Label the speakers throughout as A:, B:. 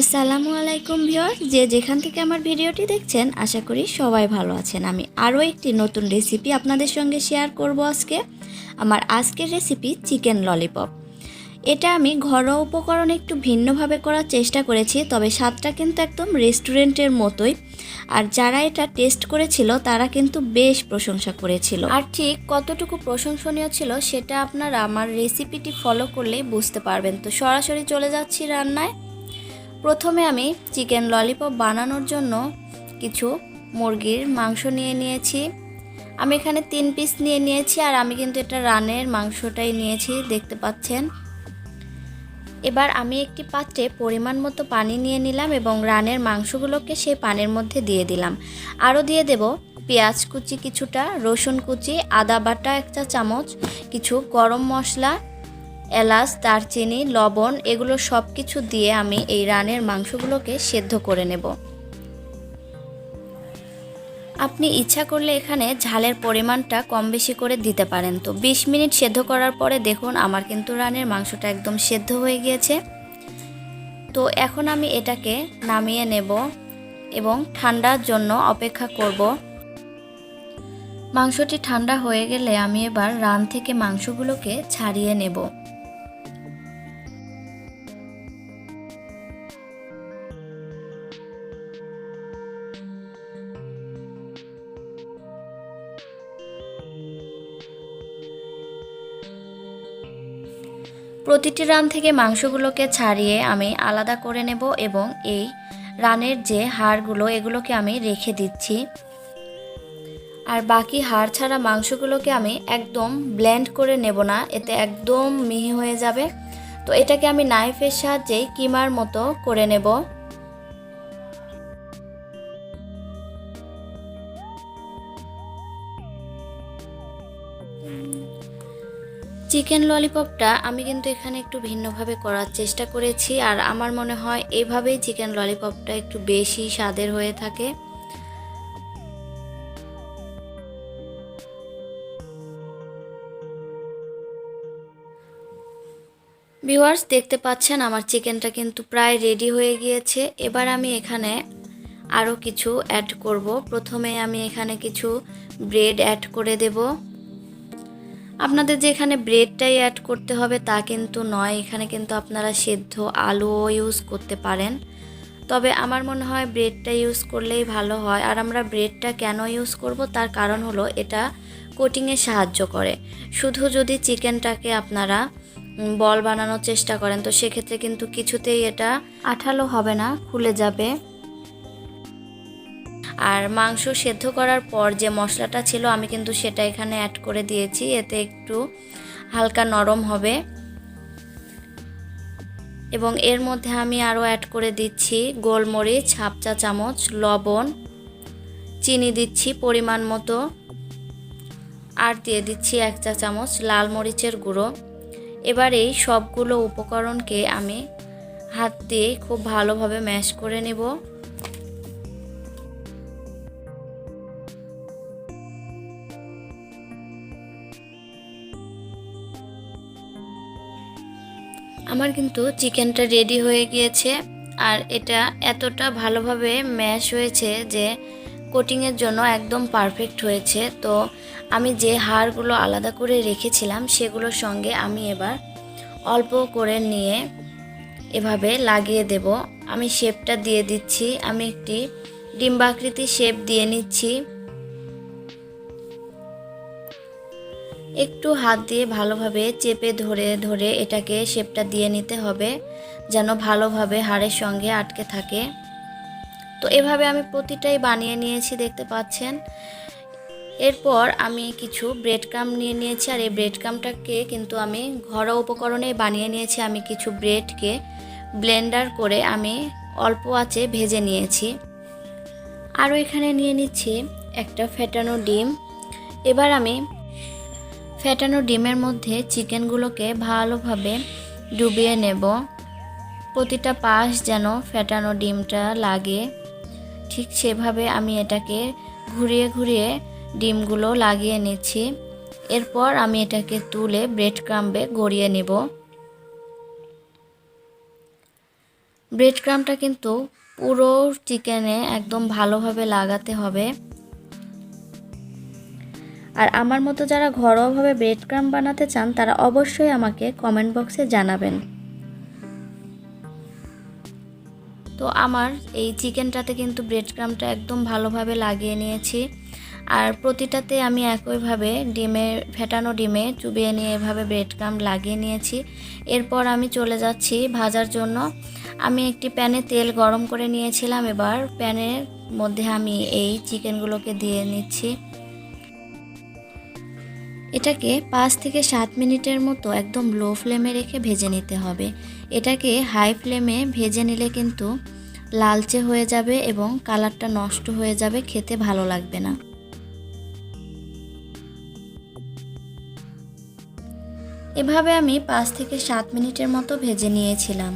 A: আসসালামু আলাইকুম ভিউয়ার যে যেখান থেকে আমার ভিডিওটি দেখছেন, আশা করি সবাই ভালো আছেন। আমি আরও একটি নতুন রেসিপি আপনাদের সঙ্গে শেয়ার করব আজকে। আমার আজকের রেসিপি চিকেন ললিপপ এটা আমি ঘরোয়া উপকরণ একটু ভিন্নভাবে করার চেষ্টা করেছি, তবে স্বাদটা কিন্তু একদম রেস্টুরেন্টের মতোই। আর যারা এটা টেস্ট করেছিল, তারা কিন্তু বেশ প্রশংসা করেছিল। আর ঠিক কতটুকু প্রশংসনীয় ছিল, সেটা আপনারা আমার রেসিপিটি ফলো করলেই বুঝতে পারবেন। তো সরাসরি চলে যাচ্ছি রান্নায়। প্রথমে আমি চিকেন ললিপপ বানানোর জন্য কিছু মুরগির মাংস নিয়ে নিয়েছি। আমি এখানে তিন পিস নিয়ে নিয়েছি আর আমি কিন্তু এটা রানের মাংসটাই নিয়েছি, দেখতে পাচ্ছেন। এবার আমি একটি পাত্রে পরিমাণ মতো পানি নিয়ে নিলাম এবং রানের মাংসগুলোকে সেই পানির মধ্যে দিয়ে দিলাম। আরও দিয়ে দেব পেঁয়াজ কুচি কিছুটা, রসুন কুচি, আদা বাটা একটা চামচ কিছু গরম মশলা এলাচ, দারচিনি, লবণ এগুলো সব কিছু দিয়ে আমি এই রানের মাংসগুলোকে সেদ্ধ করে নেব। আপনি ইচ্ছা করলে এখানে ঝালের পরিমাণটা কম বেশি করে দিতে পারেন তো। ২০ মিনিট সেদ্ধ করার পরে দেখুন আমার কিন্তু রানের মাংসটা একদম সেদ্ধ হয়ে গিয়েছে। তো এখন আমি এটাকে নামিয়ে নেব এবং ঠান্ডার জন্য অপেক্ষা করব। মাংসটি ঠান্ডা হয়ে গেলে আমি এবার রান থেকে মাংসগুলোকে ছাড়িয়ে নেব। প্রতিটি রান থেকে মাংসগুলোকে ছাড়িয়ে আমি আলাদা করে নেব এবং এই রানের যে হাড়গুলো, এগুলোকে আমি রেখে দিচ্ছি। আর বাকি হাড় ছাড়া মাংসগুলোকে আমি একদম ব্লেন্ড করে নেব না, এতে একদম মিহি হয়ে যাবে। তো এটাকে আমি নাইফের সাহায্যেই কিমার মতো করে নেব। চিকেন ললিপপটা আমি কিন্তু এখানে একটু ভিন্নভাবে করার চেষ্টা করেছি, আর আমার মনে হয় এভাবেই চিকেন ললিপপটা একটু বেশি স্বাদের হয়ে থাকে। ভিউয়ার্স, দেখতে পাচ্ছেন আমার চিকেনটা কিন্তু প্রায় রেডি হয়ে গিয়েছে। এবার আমি এখানে আরও কিছু অ্যাড করব। প্রথমে আমি এখানে কিছু ব্রেড অ্যাড করে দেবো। আপনাদের যে এখানে ব্রেডটাই অ্যাড করতে হবে তা কিন্তু নয়। এখানে কিন্তু আপনারা সেদ্ধ আলুও ইউজ করতে পারেন। তবে আমার মনে হয় ব্রেডটা ইউজ করলেই ভালো হয়। আর আমরা ব্রেডটা কেন ইউজ করব? তার কারণ হলো এটা কোটিংয়ে সাহায্য করে। শুধু যদি চিকেনটাকে আপনারা বল বানানোর চেষ্টা করেন, তো সেক্ষেত্রে কিন্তু কিছুতেই এটা আঠালো হবে না, খুলে যাবে। আর মাংস সেদ্ধ করার পর যে মশলাটা ছিল, আমি কিন্তু সেটা এখানে অ্যাড করে দিয়েছি। এতে একটু হালকা নরম হবে। এবং এর মধ্যে আমি আরও অ্যাড করে দিচ্ছি গোলমরিচ, হাফ চা চামচ, লবণ, চিনি দিচ্ছি পরিমাণ মতো, আর দিয়ে দিচ্ছি এক চা চামচ লাল মরিচের গুঁড়ো। এবার এই সবগুলো উপকরণকে আমি হাত দিয়ে খুব ভালোভাবে ম্যাশ করে নেব। আমার কিন্তু চিকেনটা রেডি হয়ে গিয়েছে আর এটা এতটা ভালোভাবে ম্যাশ হয়েছে যে কোটিংয়ের জন্য একদম পারফেক্ট হয়েছে। তো আমি যে হাড়গুলো আলাদা করে রেখেছিলাম সেগুলোর সঙ্গে আমি এবার অল্প করে নিয়ে এভাবে লাগিয়ে দেব। আমি শেপটা দিয়ে দিচ্ছি। আমি একটি ডিম্বাকৃতি শেপ দিয়ে নিচ্ছি। একটু হাত দিয়ে ভালোভাবে চেপে ধরে ধরে এটাকে শেপটা দিয়ে নিতে হবে, যেন ভালোভাবে হাড়ের সঙ্গে আটকে থাকে। তো এভাবে আমি প্রতিটাই বানিয়ে নিয়েছি, দেখতে পাচ্ছেন। এরপর আমি কিছু ব্রেড কাম নিয়ে নিয়েছি, আর এই ব্রেড কামটাকে কিন্তু আমি ঘরোয়া উপকরণে বানিয়ে নিয়েছি। আমি কিছু ব্রেডকে ব্লেন্ডার করে আমি অল্প আঁচে ভেজে নিয়েছি। আরও এখানে নিয়ে নিচ্ছি একটা ফেটানো ডিম। এবার আমি ফেটানো ডিমের মধ্যে চিকেনগুলোকে ভালোভাবে ডুবিয়ে নেব। প্রতিটা পাশ যেন ফেটানো ডিমটা লাগে। ঠিক সেভাবে আমি এটাকে ঘুরিয়ে ঘুরিয়ে ডিমগুলো লাগিয়ে নিচ্ছি। এরপর আমি এটাকে তুলে ব্রেড ক্রাম্বে গড়িয়ে নেব। ব্রেড ক্রামটা কিন্তু পুরো চিকেনে একদম ভালোভাবে লাগাতে হবে। আর আমার মতো যারা ঘরোয়াভাবে ব্রেড ক্রাম বানাতে চান, তারা অবশ্যই আমাকে কমেন্ট বক্সে জানাবেন। তো আমার এই চিকেনটাতে কিন্তু ব্রেড ক্রামটা একদম ভালোভাবে লাগিয়ে নিয়েছি। আর প্রতিটাতে আমি একইভাবে ডিমে, ফেটানো ডিমে চুবিয়ে নিয়ে এভাবে ব্রেড ক্রাম লাগিয়ে নিয়েছি। এরপর আমি চলে যাচ্ছি ভাজার জন্য। আমি একটি প্যানে তেল গরম করে নিয়েছিলাম, এবার প্যানের মধ্যে আমি এই চিকেনগুলোকে দিয়ে নিচ্ছি। এটাকে পাঁচ থেকে সাত মিনিটের মতো একদম লো ফ্লেমে রেখে ভেজে নিতে হবে। এটাকে হাই ফ্লেমে ভেজে নিলে কিন্তু লালচে হয়ে যাবে এবং কালারটা নষ্ট হয়ে যাবে, খেতে ভালো লাগবে না। এভাবে আমি পাঁচ থেকে সাত মিনিটের মতো ভেজে নিয়েছিলাম।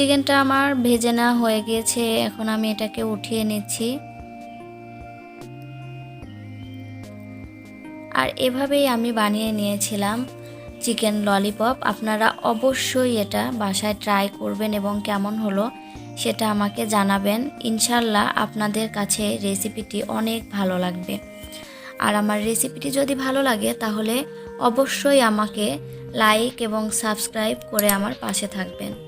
A: চিকেনটা আমার ভেজে নেওয়া হয়ে গিয়েছে, এখন আমি এটাকে উঠিয়ে নিচ্ছি। আর এভাবেই আমি বানিয়ে নিয়েছিলাম চিকেন ললিপপ। আপনারা অবশ্যই এটা বাসায় ট্রাই করবেন এবং কেমন হলো সেটা আমাকে জানাবেন। ইনশাল্লাহ আপনাদের কাছে রেসিপিটি অনেক ভালো লাগবে। আর আমার রেসিপিটি যদি ভালো লাগে তাহলে অবশ্যই আমাকে লাইক এবং সাবস্ক্রাইব করে আমার পাশে থাকবেন।